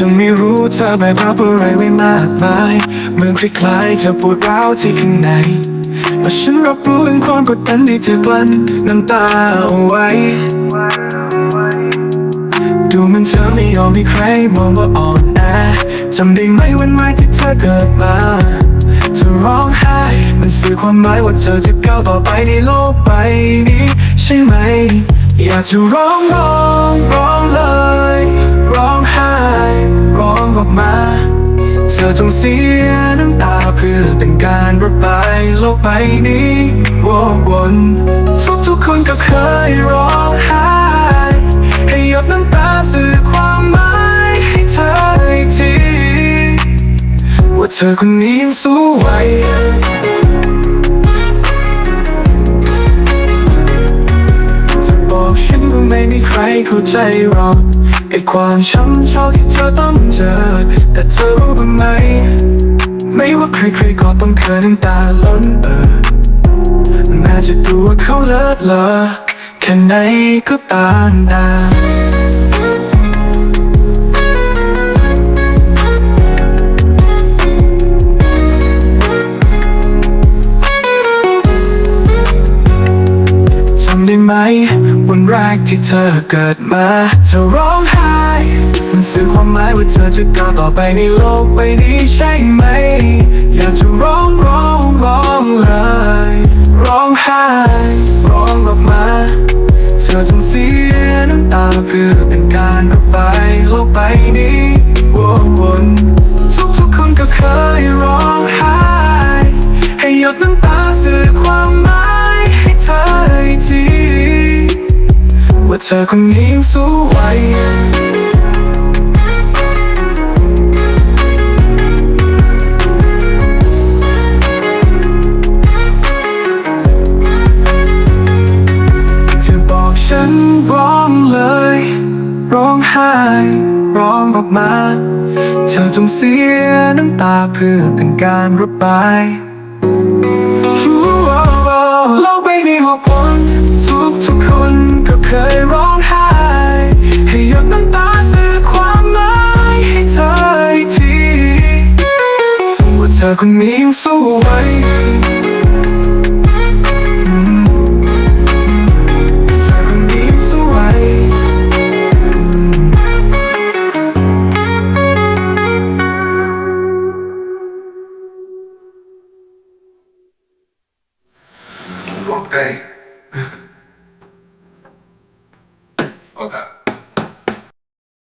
ฉันไม่รู้เธอแบกรับอะไรไว้มากมายเหมือนคล้ายๆจะปวดร้าวที่ข้างในแต่ฉันรับรู้ถึงความกดดันที่เธอกลั้นน้ำตาเอาไว้ ดูเหมันเธอไม่ยอมให้ใครมองว่าอ่อนแอจำได้ไหมวันแรกที่เธอเกิดมาเธอร้องไห้มันสื่อความหมายว่าเธอจะก้าวต่อไปในโลกใบนี้ใช่ไหม อยากจะร้องร้องร้องเลย เธอจงเสียน้ำตาเพื่อเป็นการระบายโลกใบนี้วกวนทุกทุกคนก็เคยร้องไห้ให้หยดน้ำตาสื่อความหมายให้เธออีกทีว่าเธอคนนี้ยังสู้ไหวจะบอกฉันว่าไม่มีใครเข้าใจหรอก ไอ้ความช้ำชอกที่เธอต้องเจอ แต่เธอรู้บ้างไหม ไม่ว่าใครๆก็ต้องเคยน้ำตาล้นเออแม้จะดูว่าเขาเลิศเลอแค่ไหนก็ตามนา ได้ไหม วันแรกที่เธอเกิดมา เธอร้องไห้ มันสื่อความหมายว่าเธอจะก้าวต่อไปในโลกใบนี้ใช่ไหม อยากจะร้องร้องร้องเลย ร้องไห้ ร้องออกมา เธอจงเสียน้ำตาเพื่อเป็นการระบายโลกใบนี้วนวนทุกทุกๆคนก็เคยร้องไห้ ให้หยดน้ำตา ธอคนนี้ยังสู้ไหวเธอบอกฉันร้องเลย ร้องไห้ ร้องออกมา เธอจงเสียน้ำตาเพื่อเป็นการระบายรู้ว่าโลกใบนี้หกคน อคนนี้ยังสู้ไหวเธอคนนี้ยังสู้ไห